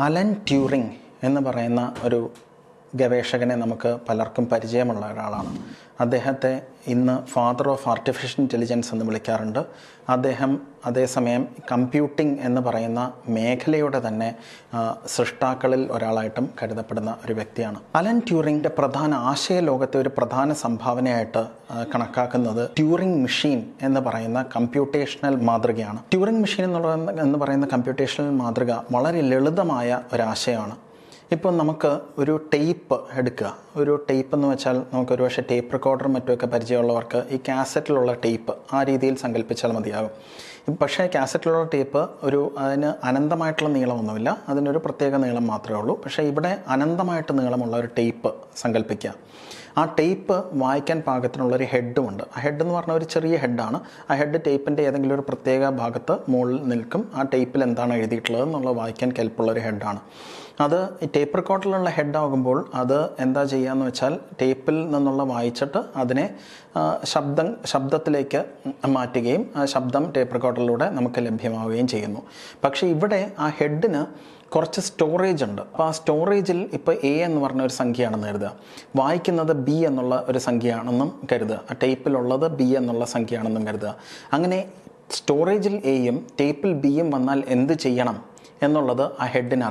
Allen Turing എന്ന് പറയുന്ന ഒരു ഗവേഷകനെ നമുക്ക് പലർക്കും പരിചയമുള്ള ഒരാളാണ്. അദ്ദേഹത്തെ ഇന്ന് ഫാദർ ഓഫ് ആർട്ടിഫിഷ്യൽ ഇന്റലിജൻസ് എന്ന് വിളിക്കാറുണ്ട്. അദ്ദേഹം അതേസമയം കമ്പ്യൂട്ടിംഗ് എന്ന് പറയുന്ന മേഖലയുടെ തന്നെ സൃഷ്ടാക്കളിൽ ഒരാളായിട്ടും കരുതപ്പെടുന്ന ഒരു വ്യക്തിയാണ്. അലൻ ട്യൂറിങ്ങിന്റെ പ്രധാന ആശയ ലോകത്തെ ഒരു പ്രധാന സംഭാവനയായിട്ട് കണക്കാക്കുന്നത് ട്യൂറിംഗ് മെഷീൻ എന്ന് പറയുന്ന കമ്പ്യൂട്ടേഷണൽ മാതൃകയാണ്. ട്യൂറിംഗ് മെഷീൻ എന്നുള്ള എന്ന് പറയുന്ന കമ്പ്യൂട്ടേഷണൽ മാതൃക വളരെ ലളിതമായ ഒരാശയമാണ്. ഇപ്പോൾ നമുക്ക് ഒരു ടേപ്പ് എടുക്കുക. ഒരു ടേപ്പ് എന്ന് വെച്ചാൽ നമുക്ക് പക്ഷേ ടേപ്പ് റെക്കോർഡർ മറ്റുമൊക്കെ പരിചയമുള്ളവർക്ക് ഈ കാസറ്റിലുള്ള ടേപ്പ് ആ രീതിയിൽ സങ്കല്പിച്ചാൽ മതിയാകും. പക്ഷേ കാസറ്റിലുള്ള ടേപ്പ് ഒരു അതിന് അനന്തമായിട്ടുള്ള നീളമൊന്നുമില്ല. അതിനൊരു പ്രത്യേക നീളം മാത്രമേ ഉള്ളൂ. പക്ഷേ ഇവിടെ അനന്തമായിട്ട് നീളമുള്ള ഒരു ടേപ്പ് സങ്കല്പിക്കുക. ആ ടേപ്പ് വായിക്കാൻ പാകത്തിനുള്ള ഒരു ഹെഡുമുണ്ട്. ആ ഹെഡ് എന്ന് പറഞ്ഞാൽ ഒരു ചെറിയ ഹെഡാണ്. ആ ഹെഡ് ടേപ്പിന്റെ ഏതെങ്കിലും ഒരു പ്രത്യേക ഭാഗത്ത് മുകളിൽ നിൽക്കും. ആ ടേപ്പിൽ എന്താണ് എഴുതിയിട്ടുള്ളത് എന്നുള്ളത് വായിക്കാൻ കെൽപ്പുള്ള ഒരു ഹെഡാണ്. അത് ഈ ടേപ്പ് റെക്കോർഡിലുള്ള ഹെഡാകുമ്പോൾ അത് എന്താ ചെയ്യുകയെന്ന് വെച്ചാൽ ടേപ്പിൽ നിന്നുള്ള വായിച്ചിട്ട് അതിനെ ശബ്ദം ശബ്ദത്തിലേക്ക് മാറ്റുകയും ആ ശബ്ദം ടേപ്പ് റെക്കോർഡിലൂടെ നമുക്ക് ലഭ്യമാവുകയും ചെയ്യുന്നു. പക്ഷേ ഇവിടെ ആ ഹെഡിന് കുറച്ച് സ്റ്റോറേജ് ഉണ്ട്. അപ്പോൾ ആ സ്റ്റോറേജിൽ ഇപ്പോൾ എ എന്ന് പറഞ്ഞ ഒരു സംഖ്യയാണെന്ന് കരുതുക. വായിക്കുന്നത് ബി എന്നുള്ള ഒരു സംഖ്യയാണെന്നും കരുതുക. ആ ടേപ്പിലുള്ളത് ബി എന്നുള്ള സംഖ്യയാണെന്നും കരുതുക. അങ്ങനെ സ്റ്റോറേജിൽ എയും ടേപ്പിൽ ബിയും വന്നാൽ എന്ത് ചെയ്യണം എന്നുള്ളത് ആ ഹെഡിന്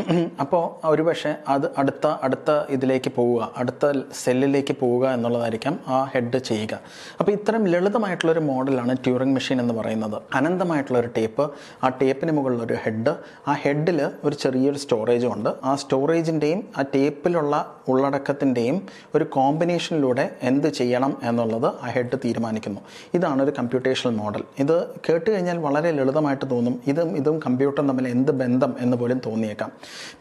അറിയാം ഒരു പക്ഷേ അത് അടുത്ത അടുത്ത ഇതിലേക്ക് പോവുക അടുത്ത സെല്ലിലേക്ക് പോവുക എന്നുള്ളതായിരിക്കാം ആ ഹെഡ് ചെയ്യുക. അപ്പോൾ ഇത്തരം ലളിതമായിട്ടുള്ളൊരു മോഡലാണ് ട്യൂറിംഗ് മെഷീൻ എന്ന് പറയുന്നത്. അനന്തമായിട്ടുള്ളൊരു ടേപ്പ് ആ ടേപ്പിന് മുകളിലൊരു ഹെഡ് ആ ഹെഡിൽ ഒരു ചെറിയൊരു സ്റ്റോറേജും ഉണ്ട്. ആ സ്റ്റോറേജിന്റെയും ആ ടേപ്പിലുള്ള ഉള്ളടക്കത്തിന്റെയും ഒരു കോമ്പിനേഷനിലൂടെ എന്ത് ചെയ്യണം എന്നുള്ളത് ആ ഹെഡ് തീരുമാനിക്കുന്നു. ഇതാണ് ഒരു കമ്പ്യൂട്ടേഷണൽ മോഡൽ ഇത് കേട്ട് കഴിഞ്ഞാൽ വളരെ ലളിതമായിട്ട് തോന്നും. ഇതും ഇതും കമ്പ്യൂട്ടറും തമ്മിൽ എന്ത് ബന്ധം എന്ന് പോലും തോന്നിയേക്കാം.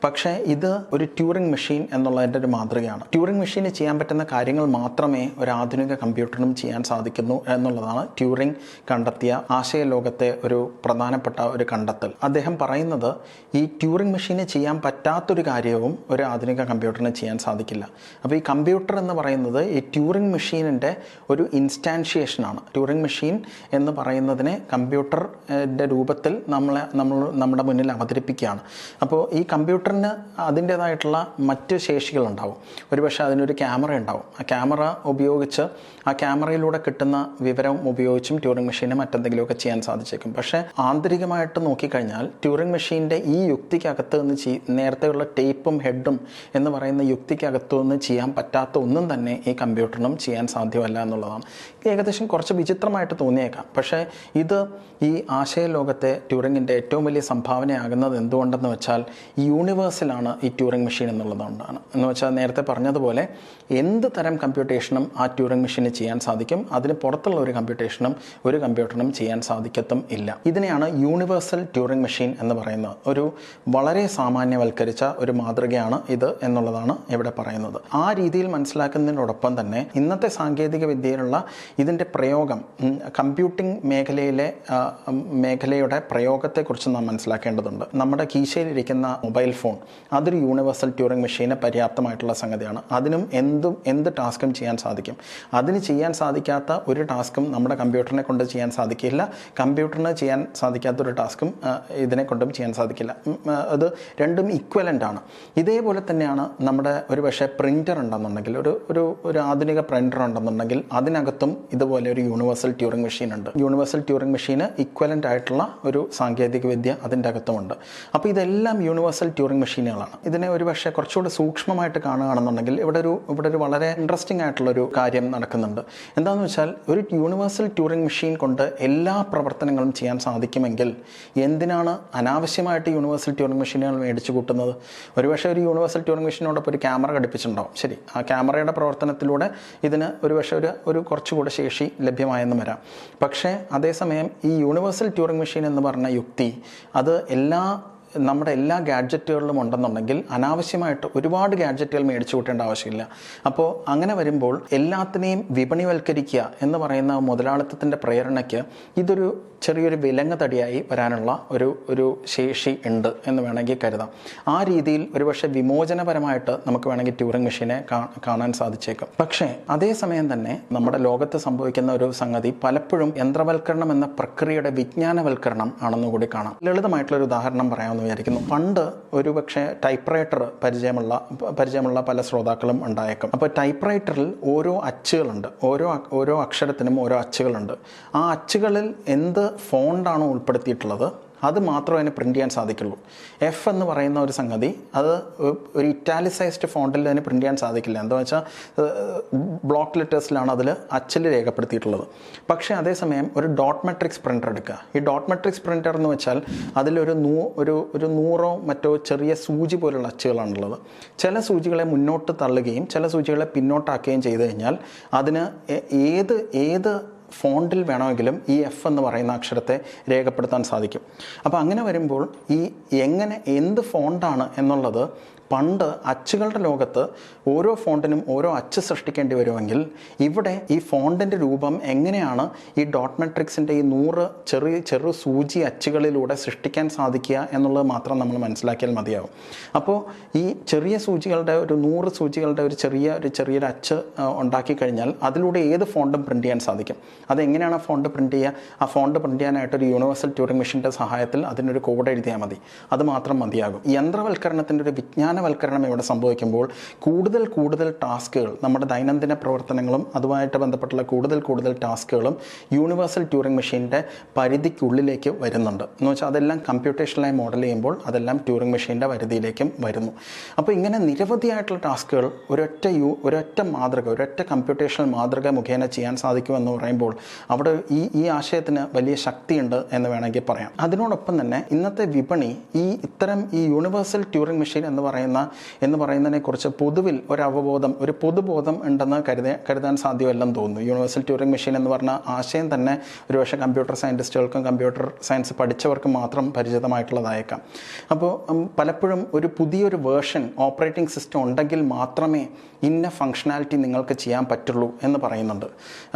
പക്ഷേ ഇത് ഒരു ട്യൂറിംഗ് മെഷീൻ എന്നുള്ളതിന്റെ ഒരു മാതൃകയാണ്. ട്യൂറിംഗ് മെഷീന് ചെയ്യാൻ പറ്റുന്ന കാര്യങ്ങൾ മാത്രമേ ഒരു ആധുനിക കമ്പ്യൂട്ടറിനും ചെയ്യാൻ സാധിക്കുന്നു എന്നുള്ളതാണ് ട്യൂറിംഗ് കണ്ടെത്തിയ ആശയ ലോകത്തെ ഒരു പ്രധാനപ്പെട്ട ഒരു കണ്ടെത്തൽ. അദ്ദേഹം പറയുന്നത് ഈ ട്യൂറിംഗ് മെഷീന് ചെയ്യാൻ പറ്റാത്തൊരു കാര്യവും ഒരു ആധുനിക കമ്പ്യൂട്ടറിന് ചെയ്യാൻ സാധിക്കില്ല. അപ്പോൾ ഈ കമ്പ്യൂട്ടർ എന്ന് പറയുന്നത് ഈ ട്യൂറിംഗ് മെഷീനിന്റെ ഒരു ഇൻസ്റ്റാൻഷിയേഷനാണ് ട്യൂറിംഗ് മെഷീൻ എന്ന് പറയുന്നതിനെ കമ്പ്യൂട്ടറിന്റെ രൂപത്തിൽ നമ്മളെ നമ്മൾ നമ്മുടെ മുന്നിൽ അവതരിപ്പിക്കുകയാണ്. അപ്പോൾ ഈ കമ്പ്യൂട്ടറിന് അതിന്റേതായിട്ടുള്ള മറ്റ് ശേഷികളുണ്ടാവും. ഒരുപക്ഷെ അതിനൊരു ക്യാമറ ഉണ്ടാവും. ആ ക്യാമറ ഉപയോഗിച്ച് ആ ക്യാമറയിലൂടെ കിട്ടുന്ന വിവരം ഉപയോഗിച്ചും ട്യൂറിംഗ് മെഷീന് മറ്റെന്തെങ്കിലുമൊക്കെ ചെയ്യാൻ സാധിച്ചേക്കും. പക്ഷേ ആന്തരികമായിട്ട് നോക്കിക്കഴിഞ്ഞാൽ ട്യൂറിംഗ് മെഷീന്റെ ഈ യുക്തിക്കകത്ത് നിന്ന് ചെയ് നേരത്തെയുള്ള ടേപ്പും ഹെഡും എന്ന് പറയുന്ന യുക്തിക്കകത്തു നിന്ന് ചെയ്യാൻ പറ്റാത്ത ഒന്നും തന്നെ ഈ കമ്പ്യൂട്ടറിനും ചെയ്യാൻ സാധ്യമല്ല എന്നുള്ളതാണ്. ഏകദേശം കുറച്ച് വിചിത്രമായിട്ട് തോന്നിയേക്കാം. പക്ഷേ ഇത് ഈ ആശയലോകത്തെ ട്യൂറിങ്ങിന്റെ ഏറ്റവും വലിയ സംഭാവനയാകുന്നത് എന്തുകൊണ്ടെന്ന് വെച്ചാൽ യൂണിവേഴ്സിലാണ് ഈ ട്യൂറിംഗ് മെഷീൻ എന്നുള്ളതുകൊണ്ടാണ്. എന്ന് വെച്ചാൽ നേരത്തെ പറഞ്ഞതുപോലെ എന്ത് തരം കമ്പ്യൂട്ടേഷനും ആ ട്യൂറിംഗ് മെഷീന് ചെയ്യാൻ സാധിക്കും? അതിന് പുറത്തുള്ള ഒരു കമ്പ്യൂട്ടേഷനും ഒരു കമ്പ്യൂട്ടറിനും ചെയ്യാൻ സാധിക്കത്തും ഇല്ല. ഇതിനെയാണ് യൂണിവേഴ്സൽ ട്യൂറിംഗ് മെഷീൻ എന്ന് പറയുന്നത്. ഒരു വളരെ സാമാന്യവൽക്കരിച്ച ഒരു മാതൃകയാണ് ഇത് എന്നുള്ളതാണ് ഇവിടെ പറയുന്നത്. ആ രീതിയിൽ മനസ്സിലാക്കുന്നതിനോടൊപ്പം തന്നെ ഇന്നത്തെ സാങ്കേതിക വിദ്യയിലുള്ള ഇതിന്റെ പ്രയോഗം കമ്പ്യൂട്ടിംഗ് മേഖലയിലെ മേഖലയുടെ പ്രയോഗത്തെക്കുറിച്ച് നാം മനസ്സിലാക്കേണ്ടതുണ്ട്. നമ്മുടെ കീശയിലിരിക്കുന്ന മൊബൈൽ ഫോൺ. അതൊരു യൂണിവേഴ്സൽ ട്യൂറിംഗ് മെഷീന് പര്യാപ്തമായിട്ടുള്ള സംഗതിയാണ്. അതിനും എന്തും എന്ത് ടാസ്കും ചെയ്യാൻ സാധിക്കും. അതിന് ചെയ്യാൻ സാധിക്കാത്ത ഒരു ടാസ്കും നമ്മുടെ കമ്പ്യൂട്ടറിനെ കൊണ്ട് ചെയ്യാൻ സാധിക്കില്ല. കമ്പ്യൂട്ടറിന് ചെയ്യാൻ സാധിക്കാത്ത ഒരു ടാസ്കും ഇതിനെ കൊണ്ടും ചെയ്യാൻ സാധിക്കില്ല. അത് രണ്ടും ഇക്വലന്റ് ആണ്. ഇതേപോലെ തന്നെയാണ് നമ്മുടെ ഒരു പക്ഷേ പ്രിന്റർ ഉണ്ടെന്നുണ്ടെങ്കിൽ ഒരു ഒരു ഒരു ആധുനിക പ്രിന്റർ ഉണ്ടെന്നുണ്ടെങ്കിൽ അതിനകത്തും ഇതുപോലെ ഒരു യൂണിവേഴ്സൽ ട്യൂറിംഗ് മെഷീൻ ഉണ്ട്. യൂണിവേഴ്സൽ ട്യൂറിംഗ് മെഷീന് ഇക്വലന്റ് ആയിട്ടുള്ള ഒരു സാങ്കേതിക വിദ്യ അതിന്റെ അകത്തുമുണ്ട്. അപ്പോൾ ഇതെല്ലാം യൂണിവേഴ്സൽ ട്യൂറിംഗ് മെഷീനുകളാണ് ഇതിനെ ഒരു പക്ഷേ കുറച്ചുകൂടി സൂക്ഷ്മമായിട്ട് കാണുകയാണെന്നുണ്ടെങ്കിൽ ഇവിടെ ഒരു ഇവിടെ ഒരു വളരെ ഇൻട്രസ്റ്റിംഗ് ആയിട്ടുള്ള ഒരു കാര്യം നടക്കുന്നുണ്ട്. എന്താണെന്ന് വെച്ചാൽ ഒരു യൂണിവേഴ്സൽ ട്യൂറിംഗ് മെഷീൻ കൊണ്ട് എല്ലാ പ്രവർത്തനങ്ങളും ചെയ്യാൻ സാധിക്കുമെങ്കിൽ എന്തിനാണ് അനാവശ്യമായിട്ട് യൂണിവേഴ്സൽ ട്യൂറിംഗ് മെഷീനുകൾ മേടിച്ചു കൂട്ടുന്നത്? ഒരുപക്ഷെ ഒരു യൂണിവേഴ്സൽ ട്യൂറിംഗ് മെഷീനോടൊപ്പം ഒരു ക്യാമറ ഘടിപ്പിച്ചിട്ടുണ്ടാവും. ശരി ആ ക്യാമറയുടെ പ്രവർത്തനത്തിലൂടെ ഇതിന് ഒരുപക്ഷെ ഒരു ഒരു കുറച്ചുകൂടെ ശേഷി ലഭ്യമായെന്ന് വരാം. പക്ഷേ അതേസമയം ഈ യൂണിവേഴ്സൽ ട്യൂറിംഗ് മെഷീൻ എന്ന് പറഞ്ഞ യുക്തി അത് എല്ലാ നമ്മുടെ എല്ലാ ഗാഡ്ജറ്റുകളിലും ഉണ്ടെന്നുണ്ടെങ്കിൽ അനാവശ്യമായിട്ട് ഒരുപാട് ഗാഡ്ജറ്റുകൾ മേടിച്ചു കൂട്ടേണ്ട ആവശ്യമില്ല. അപ്പോൾ അങ്ങനെ വരുമ്പോൾ എല്ലാത്തിനെയും വിപണിവൽക്കരിക്കുക എന്ന് പറയുന്ന മുതലാളിത്തത്തിന്റെ പ്രേരണയ്ക്ക് ഇതൊരു ചെറിയൊരു വിലങ്ങ് തടിയായി വരാനുള്ള ഒരു ഒരു ശേഷി ഉണ്ട് എന്ന് വേണമെങ്കിൽ കരുതാം. ആ രീതിയിൽ ഒരുപക്ഷെ വിമോചനപരമായിട്ട് നമുക്ക് വേണമെങ്കിൽ ട്യൂറിംഗ് മെഷീനെ കാണാൻ സാധിച്ചേക്കും. പക്ഷേ അതേസമയം തന്നെ നമ്മുടെ ലോകത്ത് സംഭവിക്കുന്ന ഒരു സംഗതി പലപ്പോഴും യന്ത്രവൽക്കരണം എന്ന പ്രക്രിയയുടെ വിജ്ഞാനവൽക്കരണം ആണെന്നുകൂടി കാണാം. ലളിതമായിട്ടുള്ള ഒരു ഉദാഹരണം പറയാമെന്ന് വിചാരിക്കുന്നു. പണ്ട് ഒരു പക്ഷേ ടൈപ്പ് റൈറ്റർ പരിചയമുള്ള പരിചയമുള്ള പല ശ്രോതാക്കളും ഉണ്ടായേക്കും. അപ്പോൾ ടൈപ്പ് റൈറ്ററിൽ ഓരോ അച്ചുകളുണ്ട്. ഓരോ ഓരോ അക്ഷരത്തിനും ഓരോ അച്ചുകളുണ്ട്. ആ അച്ചുകളിൽ എന്ത് ഫോണ്ടാണോ ഉൾപ്പെടുത്തിയിട്ടുള്ളത്? അത് മാത്രമേ അതിന് പ്രിന്റ് ചെയ്യാൻ സാധിക്കുള്ളൂ. എഫ് എന്ന് പറയുന്ന ഒരു സംഗതി അത് ഒരു ഇറ്റാലിസൈസ്ഡ് ഫോണ്ടിൽ അതിന് പ്രിന്റ് ചെയ്യാൻ സാധിക്കില്ല. എന്താ വെച്ചാൽ ബ്ലോക്ക് ലെറ്റേഴ്സിലാണ് അതിൽ അച്ചിൽ രേഖപ്പെടുത്തിയിട്ടുള്ളത്. പക്ഷേ അതേസമയം ഒരു ഡോട്ട് മെട്രിക്സ് പ്രിന്റർ എടുക്കുക. ഈ ഡോട്ട് മെട്രിക്സ് പ്രിന്റർ എന്ന് വെച്ചാൽ അതിലൊരു നൂ ഒരു ഒരു നൂറോ മറ്റോ ചെറിയ സൂചി പോലുള്ള അച്ചുകളാണുള്ളത്. ചില സൂചികളെ മുന്നോട്ട് തള്ളുകയും ചില സൂചികളെ പിന്നോട്ടാക്കുകയും ചെയ്തു കഴിഞ്ഞാൽ അതിന് ഏത് ഏത് ഫോണ്ടിൽ വേണമെങ്കിലും ഈ എഫ് എന്ന് പറയുന്ന അക്ഷരത്തെ രേഖപ്പെടുത്താൻ സാധിക്കും. അപ്പോൾ അങ്ങനെ വരുമ്പോൾ ഈ എങ്ങനെ എന്ത് ഫോണ്ടാണ് എന്നുള്ളത് പണ്ട് അച്ചുകളുടെ ലോകത്ത് ഓരോ ഫോണ്ടിനും ഓരോ അച്ച് സൃഷ്ടിക്കേണ്ടി വരുമെങ്കിൽ ഇവിടെ ഈ ഫോണ്ടിന്റെ രൂപം എങ്ങനെയാണ് ഈ ഡോട്ട് മെട്രിക്സിന്റെ ഈ നൂറ് ചെറിയ ചെറു സൂചി അച്ചുകളിലൂടെ സൃഷ്ടിക്കാൻ സാധിക്കുക എന്നുള്ളത് മാത്രം നമ്മൾ മനസ്സിലാക്കിയാൽ മതിയാവും. അപ്പോൾ ഈ ചെറിയ സൂചികളുടെ ഒരു നൂറ് സൂചികളുടെ ഒരു ചെറിയ ഒരു ചെറിയൊരു അച്ച് ഉണ്ടാക്കി കഴിഞ്ഞാൽ അതിലൂടെ ഏത് ഫോണ്ടും പ്രിന്റ് ചെയ്യാൻ സാധിക്കും. അതെങ്ങനെയാണ് ആ ഫോണ്ട് പ്രിന്റ് ചെയ്യുക? ആ ഫോണ്ട് പ്രിന്റ് ചെയ്യാനായിട്ട് ഒരു യൂണിവേഴ്സൽ ട്യൂറിംഗ് മെഷീന്റെ സഹായത്തിൽ അതിനൊരു കോഡ് എഴുതിയാൽ മതി. അത് മാത്രം മതിയാകും. യന്ത്രവൽക്കരണത്തിന്റെ ഒരു വിജ്ഞാനവൽക്കരണം ഇവിടെ സംഭവിക്കുമ്പോൾ കൂടുതൽ കൂടുതൽ ടാസ്കുകൾ നമ്മുടെ ദൈനംദിന പ്രവർത്തനങ്ങളും അതുമായിട്ട് ബന്ധപ്പെട്ടുള്ള കൂടുതൽ കൂടുതൽ ടാസ്കുകളും യൂണിവേഴ്സൽ ട്യൂറിംഗ് മെഷീന്റെ പരിധിക്കുള്ളിലേക്ക് വരുന്നുണ്ട്. എന്ന് വെച്ചാൽ അതെല്ലാം കമ്പ്യൂട്ടേഷനിലായി മോഡൽ ചെയ്യുമ്പോൾ അതെല്ലാം ട്യൂറിംഗ് മെഷീന്റെ പരിധിയിലേക്കും വരുന്നു. അപ്പോൾ ഇങ്ങനെ നിരവധിയായിട്ടുള്ള ടാസ്കുകൾ ഒരൊറ്റ യു ഒരൊറ്റ മാതൃക ഒരൊറ്റ കമ്പ്യൂട്ടേഷണൽ മാതൃക മുഖേന ചെയ്യാൻ സാധിക്കുമെന്ന് പറയുമ്പോൾ അവിടെ ഈ ഈ ആശയത്തിന് വലിയ ശക്തിയുണ്ട് എന്ന് വേണമെങ്കിൽ പറയാം. അതിനോടൊപ്പം തന്നെ ഇന്നത്തെ വിപണി ഈ ഇത്തരം ഈ യൂണിവേഴ്സൽ ട്യൂറിംഗ് മെഷീൻ എന്ന് പറയുന്ന എന്ന് പറയുന്നതിനെക്കുറിച്ച് പൊതുവിൽ ഒരു അവബോധം ഒരു പൊതുബോധം ഉണ്ടെന്ന് കരുത കരുതാൻ സാധ്യമല്ലെന്ന് തോന്നുന്നു. യൂണിവേഴ്സൽ ട്യൂറിംഗ് മെഷീൻ എന്ന് പറഞ്ഞ ആശയം തന്നെ ഒരുപക്ഷെ കമ്പ്യൂട്ടർ സയന്റിസ്റ്റുകൾക്കും കമ്പ്യൂട്ടർ സയൻസ് പഠിച്ചവർക്കും മാത്രം പരിചിതമായിട്ടുള്ളതായേക്കാം. അപ്പോൾ പലപ്പോഴും ഒരു പുതിയൊരു വേർഷൻ ഓപ്പറേറ്റിംഗ് സിസ്റ്റം ഉണ്ടെങ്കിൽ മാത്രമേ ഇന്ന ഫങ്ഷനാലിറ്റി നിങ്ങൾക്ക് ചെയ്യാൻ പറ്റുള്ളൂ എന്ന് പറയുന്നുണ്ട്.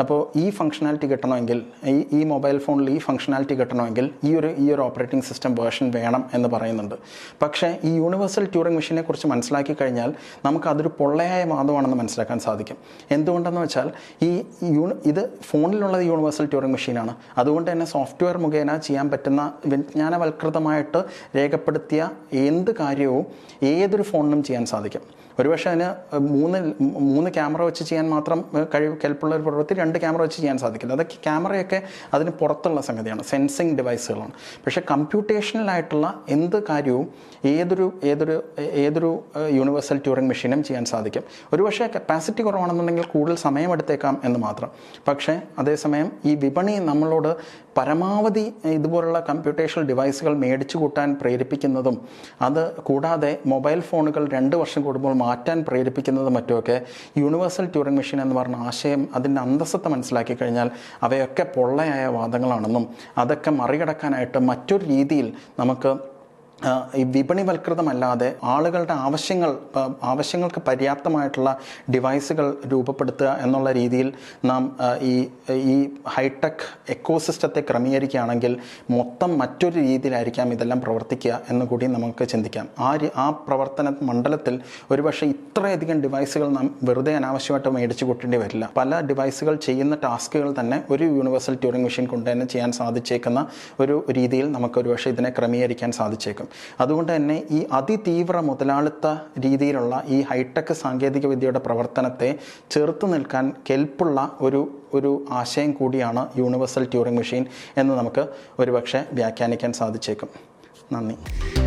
അപ്പോൾ ഈ ഫങ്ഷനാലിറ്റി കിട്ടണമെങ്കിൽ ഈ ഈ മൊബൈൽ ഫോണിൽ ഈ ഫങ്ഷനാലിറ്റി കിട്ടണമെങ്കിൽ ഈ ഒരു ഈ ഒരു ഓപ്പറേറ്റിംഗ് സിസ്റ്റം വേർഷൻ വേണം എന്ന് പറയുന്നുണ്ട്. പക്ഷേ ഈ യൂണിവേഴ്സൽ ട്യൂറിംഗ് മെഷീനെ കുറിച്ച് മനസ്സിലാക്കി കഴിഞ്ഞാൽ നമുക്ക് അതൊരു പൊള്ളയായ വാദമാണെന്ന് മനസ്സിലാക്കാൻ സാധിക്കും. എന്തുകൊണ്ടെന്ന് വെച്ചാൽ ഈ യൂണി ഇത് ഫോണിലുള്ളത് യൂണിവേഴ്സൽ ട്യൂറിംഗ് മെഷീനാണ് അതുകൊണ്ട് തന്നെ സോഫ്റ്റ്വെയർ മുഖേന ചെയ്യാൻ പറ്റുന്ന വിജ്ഞാനവൽകൃതമായിട്ട് രേഖപ്പെടുത്തിയ എന്ത് കാര്യവും ഏതൊരു ഫോണിനും ചെയ്യാൻ സാധിക്കും. ഒരുപക്ഷെ അതിന് മൂന്ന് മൂന്ന് ക്യാമറ വെച്ച് ചെയ്യാൻ മാത്രം കഴിവ് കെൽപ്പുള്ള ഒരു പ്രവൃത്തി രണ്ട് ക്യാമറ വെച്ച് ചെയ്യാൻ സാധിക്കില്ല. അതൊക്കെ ക്യാമറയൊക്കെ അതിന് പുറത്തുള്ള സംഗതിയാണ്. സെൻസിങ് ഡിവൈസുകളാണ് പക്ഷേ കമ്പ്യൂട്ടേഷണലായിട്ടുള്ള എന്ത് കാര്യവും ഏതൊരു ഏതൊരു ഏതൊരു യൂണിവേഴ്സൽ ട്യൂറിംഗ് മെഷീനും ചെയ്യാൻ സാധിക്കും. ഒരുപക്ഷെ കപ്പാസിറ്റി കുറവാണെന്നുണ്ടെങ്കിൽ കൂടുതൽ സമയമെടുത്തേക്കാം എന്ന് മാത്രം. പക്ഷേ അതേസമയം ഈ വിപണി നമ്മളോട് പരമാവധി ഇതുപോലുള്ള കമ്പ്യൂട്ടേഷണൽ ഡിവൈസുകൾ മേടിച്ചു കൂട്ടാൻ പ്രേരിപ്പിക്കുന്നതും അത് കൂടാതെ മൊബൈൽ ഫോണുകൾ രണ്ട് വർഷം കൂടുമ്പോൾ മാറ്റാൻ പ്രേരിപ്പിക്കുന്നതും മറ്റുമൊക്കെ യൂണിവേഴ്സൽ ട്യൂറിംഗ് മെഷീൻ എന്ന് പറഞ്ഞ ആശയം അതിന്റെ അന്തസ്സത്ത് മനസ്സിലാക്കി കഴിഞ്ഞാൽ അവയൊക്കെ പൊള്ളയായ വാദങ്ങളാണെന്നും അതൊക്കെ മറികടക്കാനായിട്ട് മറ്റൊരു രീതിയിൽ നമുക്ക് ഈ വിപണിവൽകൃതമല്ലാതെ ആളുകളുടെ ആവശ്യങ്ങൾ ആവശ്യങ്ങൾക്ക് പര്യാപ്തമായിട്ടുള്ള ഡിവൈസുകൾ രൂപപ്പെടുത്തുക എന്നുള്ള രീതിയിൽ നാം ഈ ഈ ഹൈടെക് എക്കോസിസ്റ്റത്തെ ക്രമീകരിക്കുകയാണെങ്കിൽ മൊത്തം മറ്റൊരു രീതിയിലായിരിക്കാം ഇതെല്ലാം പ്രവർത്തിക്കുക എന്ന് കൂടി നമുക്ക് ചിന്തിക്കാം. ആ ആ പ്രവർത്തന മണ്ഡലത്തിൽ ഒരുപക്ഷെ ഇത്രയധികം ഡിവൈസുകൾ നാം വെറുതെ അനാവശ്യമായിട്ട് മേടിച്ചു കൂട്ടേണ്ടി വരില്ല. പല ഡിവൈസുകൾ ചെയ്യുന്ന ടാസ്കുകൾ തന്നെ ഒരു യൂണിവേഴ്സൽ ട്യൂറിംഗ് മെഷീൻ കൊണ്ട് തന്നെ ചെയ്യാൻ സാധിച്ചേക്കുന്ന ഒരു രീതിയിൽ നമുക്ക് ഒരുപക്ഷെ ഇതിനെ ക്രമീകരിക്കാൻ സാധിച്ചേക്കും. അതുകൊണ്ട് തന്നെ ഈ അതിതീവ്ര മുതലാളിത്ത രീതിയിലുള്ള ഈ ഹൈടെക് സാങ്കേതിക വിദ്യയുടെ പ്രവർത്തനത്തെ ചെറുത്തു നിൽക്കാൻ കെൽപ്പുള്ള ഒരു ഒരു ആശയം കൂടിയാണ് യൂണിവേഴ്സൽ ട്യൂറിംഗ് മെഷീൻ എന്ന് നമുക്ക് ഒരുപക്ഷെ വ്യാഖ്യാനിക്കാൻ സാധിച്ചേക്കും. നന്ദി.